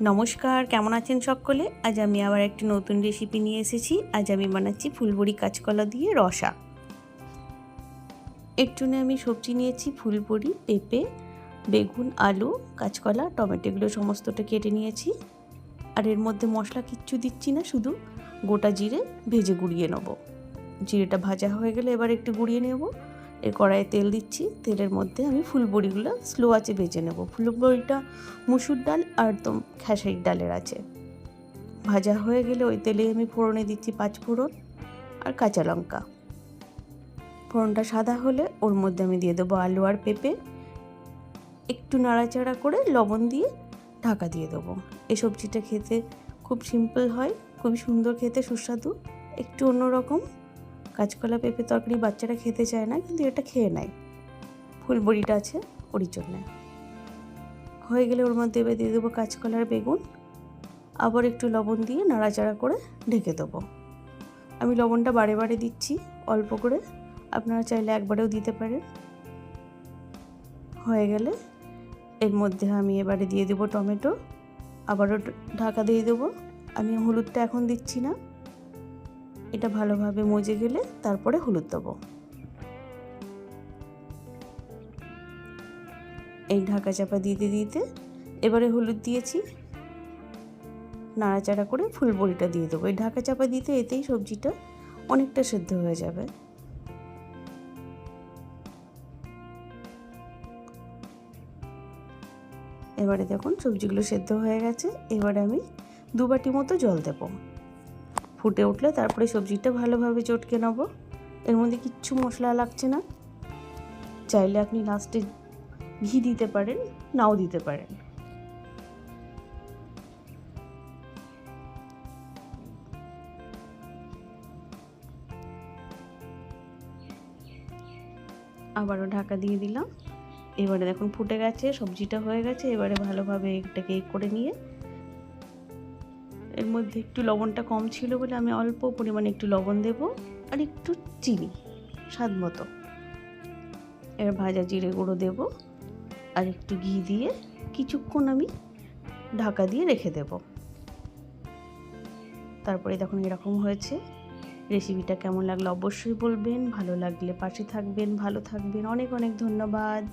নমস্কার, কেমন আছেন সকলে? আজ আমি আবার একটি নতুন রেসিপি নিয়ে এসেছি। আজ আমি বানাচ্ছি ফুলবড়ি কাঁচকলা দিয়ে রসা। এর জন্য আমি সবজি নিয়েছি ফুলবড়ি, পেঁপে, বেগুন, আলু, কাঁচকলা, টমেটো, এগুলো সমস্তটা কেটে নিয়েছি। আর এর মধ্যে মশলা কিচ্ছু দিচ্ছি না, শুধু গোটা জিরে ভেজে গুঁড়িয়ে নেব। জিরেটা ভাজা হয়ে গেলে এবার একটু গুঁড়িয়ে নেব। এর কড়াইয়ে তেল দিচ্ছি। তেলের মধ্যে আমি ফুলবড়িগুলো স্লো আছে ভেজে নেব। ফুলবড়িটা মুসুর ডাল আর তো খেসারির ডালের আছে ভাজা হয়ে গেলে ওই তেলে আমি ফোড়নে দিচ্ছি পাঁচ ফোড়ন আর কাঁচা লঙ্কা। ফোড়নটা সাদা হলে ওর মধ্যে আমি দিয়ে দেবো আলু আর পেঁপে। একটু নাড়াচাড়া করে লবণ দিয়ে ঢাকা দিয়ে দেবো। এই সবজিটা খেতে খুব সিম্পল হয়, খুবই সুন্দর খেতে, সুস্বাদু। একটু অন্যরকম কাঁচকলা, পেঁপে তরকারি বাচ্চারা খেতে চায় না, কিন্তু এটা খেয়ে নেয়। ফুলবড়িটা আছে ওর জন্য। হয়ে গেলে ওর মধ্যে এবার দিয়ে দেবো কাঁচকলার বেগুন। আবার একটু লবণ দিয়ে নাড়াচাড়া করে ঢেকে দেবো। আমি লবণটা বারে বারে দিচ্ছি, অল্প করে। আপনারা চাইলে একবারেও দিতে পারেন। হয়ে গেলে এর মধ্যে আমি এবারে দিয়ে দেবো টমেটো। আবারও ঢাকা দিয়ে দেবো। আমি হলুদটা এখন দিচ্ছি না। এটা ভালোভাবে মজে গেলে তারপরে হলুদ দেবো। এই ঢাকা চাপা দিতে দিতে এবারে হলুদ দিয়েছি। নাড়াচাড়া করে ফুল বড়িটা দিয়ে দেবো। এই ঢাকা চাপা দিতে এতেই সবজিটা অনেকটা সেদ্ধ হয়ে যাবে। এবারে দেখুন সবজিগুলো সেদ্ধ হয়ে গেছে। এবারে আমি দু বাটি মতো জল দেব। ফুটে উঠলে তারপরে সবজিটা ভালোভাবে চটকে নেব। এর মধ্যে কিচ্ছু মশলা লাগছে না। চাইলে আপনি লাস্টে ঘি দিতে পারেন, নাও দিতে পারেন। আবারও ঢাকা দিয়ে দিলাম। এবারে দেখুন ফুটে গেছে, সবজিটা হয়ে গেছে। এবারে ভালোভাবে এটাকে করে নিয়ে এর মধ্যে একটু লবণটা কম ছিল বলে আমি অল্প পরিমাণে একটু লবণ দেব আর একটু চিনি, স্বাদ মতো। এর ভাজা জিরে গুঁড়ো দেব আর একটু ঘি দিয়ে কিছুক্ষণ আমি ঢাকা দিয়ে রেখে দেব। তারপরে দেখুন এরকম হয়েছে। রেসিপিটা কেমন লাগল অবশ্যই বলবেন, ভালো লাগলে পাশে থাকবেন, ভালো থাকবেন। অনেক অনেক ধন্যবাদ।